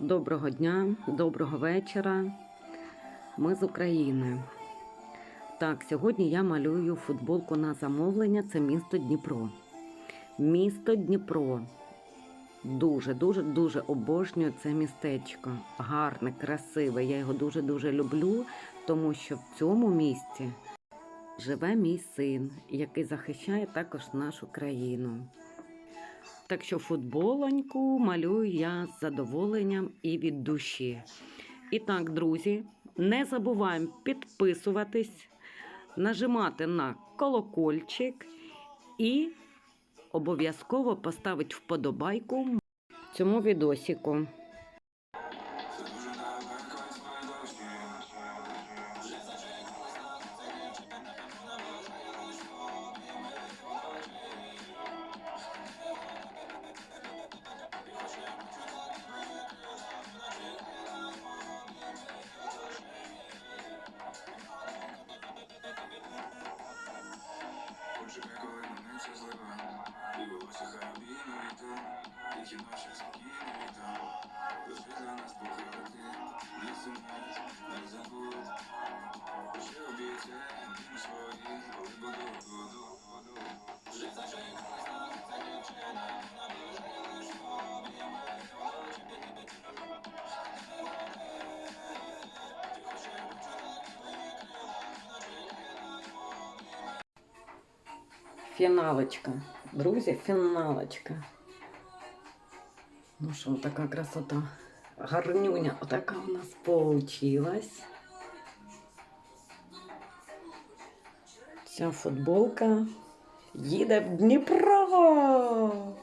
Доброго дня, доброго вечора. Ми з України. Так, сьогодні я малюю футболку на замовлення. Це місто Дніпро. Місто Дніпро. Дуже, дуже, дуже обожнюю це містечко. Гарне, красиве. Я його дуже-дуже люблю, тому що в цьому місті живе мій син, який захищає також нашу країну. Так що футболоньку малюю я з задоволенням і від душі. І так, друзі, не забуваємо підписуватись, нажимати на колокольчик і обов'язково поставити вподобайку цьому відосіку. Коли минеться злива, і волосся хай обійме вітер, тихі ночі спокійні лише для нас похилити, Фіналочка. Друзі, фіналочка. Ну що, така красота. Гарнюня, отака у нас получилась. Ця футболка їде в Дніпро.